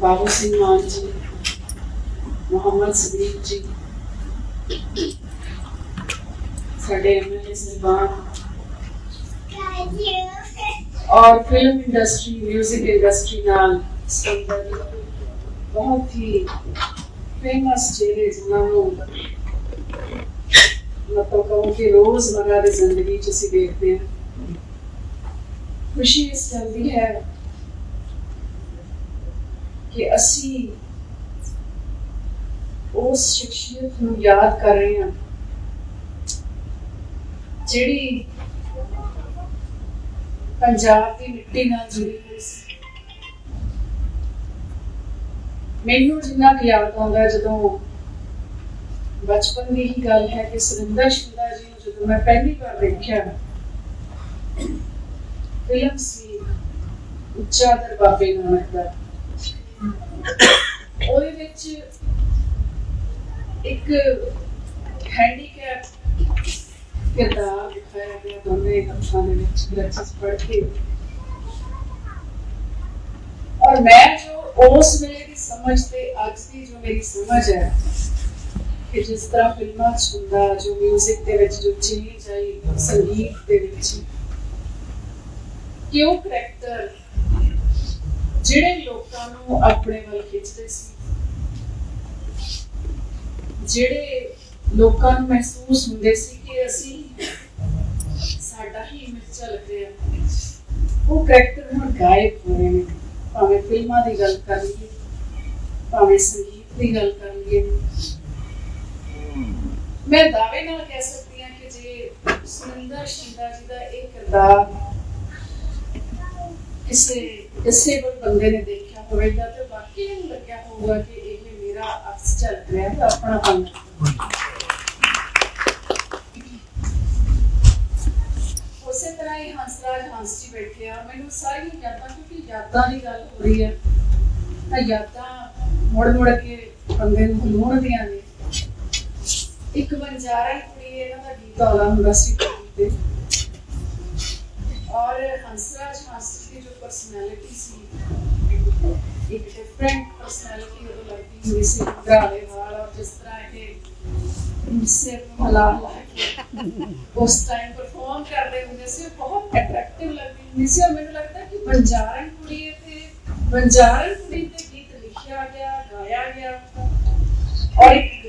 ਬਾਬੂ ਸਿੰਘ ਮਾਨ ਜੀ ਮੁਹੰਮਦ ਸਦੀਕ ਜੀ ਸਾਡੇ ਐਮਐਲਏ ਸਾਹਿਬਾਨ ਔਰ ਫਿਲਮ ਇੰਡਸਟਰੀ 뮤직 ਇੰਡਸਟਰੀ ਨਾਲ ਸੰਬੰਧਿਤ ਬਹੁਤ ਹੀ ਫੇਮਸ ਚਿਹਰੇ ਜਿਨ੍ਹਾਂ ਨੂੰ ਮਤਲਬ ਕਹੋ ਕਿ ਰੋਜ਼ਮਰਰਾ ਦੀ ਜ਼ਿੰਦਗੀ 'ਚ ਅਸੀਂ ਦੇਖਦੇ ਹਾਂ। ਖੁਸ਼ੀ ਇਸ ਗੱਲ ਦੀ ਹੈ ਕਿ ਅਸੀਂ ਉਸ ਸ਼ਖਸੀਅਤ ਨੂੰ ਯਾਦ ਕਰ ਰਹੇ ਹਾਂ, ਜਿਹੜੀ ਪੰਜਾਬ ਦੀ ਮਿੱਟੀ ਨਾਲ ਜੁੜੀ ਹੋਈ ਸੀ। ਮੈਨੂੰ ਜਿੰਨਾ ਕੁ ਯਾਦ ਆਉਂਦਾ ਜਦੋਂ ਬਚਪਨ ਦੀ ਹੀ ਗੱਲ ਹੈ ਕਿ ਸੁਰਿੰਦਰ ਸ਼ਿੰਦਾ ਜੀ ਨੂੰ ਜਦੋਂ ਮੈਂ ਪਹਿਲੀ ਵਾਰ ਦੇਖਿਆ, ਫਿਲਮ ਸੀ ਉੱਚਾ ਦਰ ਬਾਬੇ ਨਾਨਕ ਦਾ ਉਹਦੇ ਵਿੱਚ ਇੱਕ ਹੈਂਡੀਕੈਪ ਕਿਰਦਾਰ ਦਿਖਾਇਆ ਗਿਆ ਦੋਨੇ ਹੱਥਾਂ ਦੇ ਵਿੱਚ ਗ੍ਰੰਥਸ ਪੜ੍ਹ ਕੇ। ਔਰ ਮੈਂ ਜੋ ਉਸ ਵੇਲੇ ਦੀ ਸਮਝ ਤੇ ਅੱਜ ਦੀ ਜੋ ਮੇਰੀ ਸਮਝ ਹੈ ਕਿ ਜਿਸ ਤਰ੍ਹਾਂ ਫਿਲਮਾਂ 'ਚ ਹੁੰਦਾ, ਜੋ 뮤직 ਦੇ ਵਿੱਚ, ਜੋ ਚੇਂਜ ਆਈ ਸੰਗੀਤ ਦੇ ਵਿੱਚ ਕਿ ਉਹ ਕਰੈਕਟਰ ਜਿਹੜੇ ਲੋਕਾਂ ਨੂੰ ਆਪਣੇ ਵੱਲ ਖਿੱਚਦੇ ਸੀ। ਜਿਹੜੇ ਲੋਕਾਂ ਨੂੰ ਮਹਿਸੂਸ ਹੁੰਦੇ ਸੀ ਕਿ ਅਸੀਂ ਸਾਡਾ ਹੀ ਇਮੇਜ ਚੱਲ ਰਿਹਾ। ਉਹ ਕਰੈਕਟਰ ਹੁਣ ਗਾਇਬ ਹੋ ਰਹੇ ਨੇ। ਭਾਵੇਂ ਫਿਲਮਾਂ ਦੀ ਗੱਲ ਕਰ ਲਈਏ, ਭਾਵੇਂ ਸੰਗੀਤ ਦੀ ਗੱਲ ਕਰ ਲਈਏ। ਮੈਂ ਦਾਅਵੇ ਨਾਲ ਕਹਿ ਸਕਦੀ ਹਾਂ ਕਿ ਜੇ ਸੁਰਿੰਦਰ ਸ਼ਿੰਦਾ ਜੀ ਦਾ ਇਹ ਕਿਰਦਾਰ ਕਿਸੇ ਡਿਸੇਬਲ ਬੰਦੇ ਨੇ ਹੋਵੇਗਾ ਤੇ ਵਾਕਈ ਇਹਨੂੰ ਲੱਗਿਆ ਹੋਊਗਾ ਕਿ ਇਹ ਮੇਰਾ ਅਕਸ ਚੱਲ ਰਿਹਾ ਹੈ, ਆਪਣਾ ਪੰਨ ਉਸੇ ਤਰ੍ਹਾਂ ਹੀ ਹੰਸਰਾਜ ਹੰਸ ਜੀ ਬੈਠੇ ਆ। ਮੈਨੂੰ ਸਾਰੀਆਂ ਯਾਦਾਂ, ਕਿਉਂਕਿ ਯਾਦਾਂ ਦੀ ਗੱਲ ਹੋ ਰਹੀ ਹੈ, ਤਾਂ ਯਾਦਾਂ ਮੁੜ ਮੁੜ ਕੇ ਬੰਦੇ ਨੂੰ ਹਿਲਾਉਂਦੀਆਂ ਨੇ। ਇੱਕ ਬੰਜਾਰਾ ਕੁੜੀ, ਇਹਨਾਂ ਦਾ ਗੀਤ ਆਉਂਦਾ ਹੁੰਦਾ ਸੀ ਟੀਵੀ ਤੇ। ਔਰ ਹੰਸਰਾਜ ਹੰਸ ਦੀ ਜੋ ਪਰਸਨੈਲਿਟੀ ਸੀ ਇੱਕ ਡਿਫਰੈਂਟ ਪਰਸਨੈਲਿਟੀ ਉਹ ਲੱਗਦੀ ਹੁੰਦੀ ਸੀ ਗਾਲੇ ਵਾਲ ਔਰ ਜਿਸ ਤਰ੍ਹਾਂ ਇਹ ਸਿਰ ਨੂੰ ਹਿਲਾ ਹਿਲਾ ਕੇ ਉਸ ਟਾਈਮ ਪਰਫਾਰਮ ਕਰਦੇ ਹੁੰਦੇ ਸੀ ਉਹ ਬਹੁਤ ਅਟਰੈਕਟਿਵ ਲੱਗਦੀ ਹੁੰਦੀ ਸੀ ਔਰ ਮੈਨੂੰ ਲੱਗਦਾ ਕਿ ਬੰਜਾਰਨ ਕੁੜੀ ਹੈ ਤੇ ਬੰਜਾਰਨ ਕੁੜੀ ਤੇ ਗੀਤ ਲਿਖਿਆ ਗਿਆ ਗਾਇਆ ਗਿਆ ਔਰ ਇੱਕ